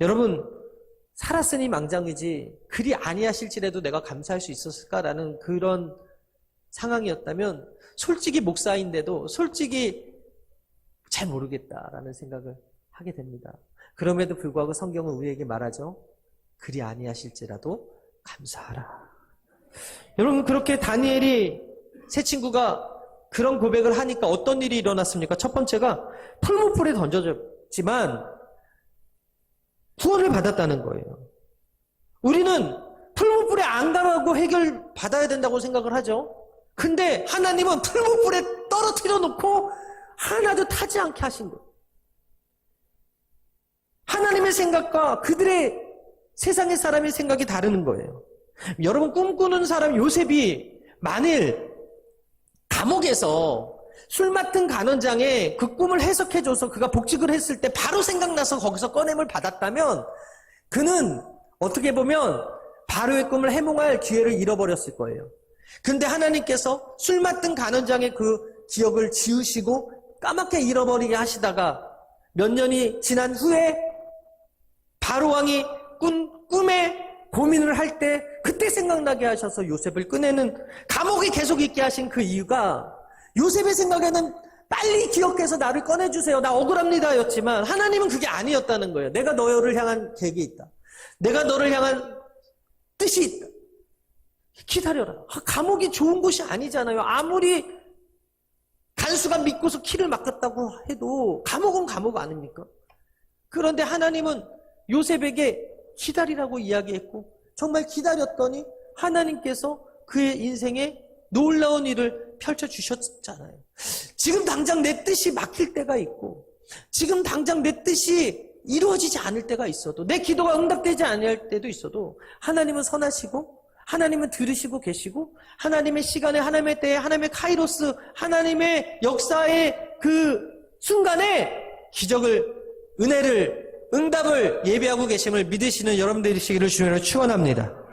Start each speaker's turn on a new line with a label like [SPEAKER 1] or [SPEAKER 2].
[SPEAKER 1] 여러분, 살았으니 망정이지 그리 아니하실지라도 내가 감사할 수 있었을까라는 그런 상황이었다면 솔직히 목사인데도 솔직히 잘 모르겠다라는 생각을 하게 됩니다. 그럼에도 불구하고 성경은 우리에게 말하죠. 그리 아니하실지라도 감사하라. 여러분 그렇게 다니엘이 세 친구가 그런 고백을 하니까 어떤 일이 일어났습니까? 첫 번째가 풀무불에 던져졌지만 구원을 받았다는 거예요. 우리는 풀무불에 안 가라고 해결 받아야 된다고 생각을 하죠. 근데 하나님은 풀무불에 떨어뜨려 놓고 하나도 타지 않게 하신 거예요. 하나님의 생각과 그들의 세상의 사람의 생각이 다르는 거예요. 여러분 꿈꾸는 사람 요셉이 만일 감옥에서 술 맡은 간원장에 그 꿈을 해석해줘서 그가 복직을 했을 때 바로 생각나서 거기서 꺼냄을 받았다면 그는 어떻게 보면 바로의 꿈을 해몽할 기회를 잃어버렸을 거예요. 근데 하나님께서 술 맡은 간원장의 그 기억을 지우시고 까맣게 잃어버리게 하시다가 몇 년이 지난 후에 바로 왕이 꿈, 꿈에 고민을 할 때 그때 생각나게 하셔서 요셉을 꺼내는 감옥에 계속 있게 하신 그 이유가 요셉의 생각에는 빨리 기억해서 나를 꺼내주세요. 나 억울합니다. 였지만 하나님은 그게 아니었다는 거예요. 내가 너를 향한 계획이 있다. 내가 너를 향한 뜻이 있다. 기다려라. 아, 감옥이 좋은 곳이 아니잖아요. 아무리 간수가 믿고서 키를 막았다고 해도 감옥은 감옥 아닙니까? 그런데 하나님은 요셉에게 기다리라고 이야기했고 정말 기다렸더니 하나님께서 그의 인생에 놀라운 일을 펼쳐주셨잖아요. 지금 당장 내 뜻이 막힐 때가 있고 지금 당장 내 뜻이 이루어지지 않을 때가 있어도 내 기도가 응답되지 않을 때도 있어도 하나님은 선하시고 하나님은 들으시고 계시고 하나님의 시간에 하나님의 때에 하나님의 카이로스 하나님의 역사의 그 순간에 기적을 은혜를 응답을 예비하고 계심을 믿으시는 여러분들이시기를 주님으로 축원합니다.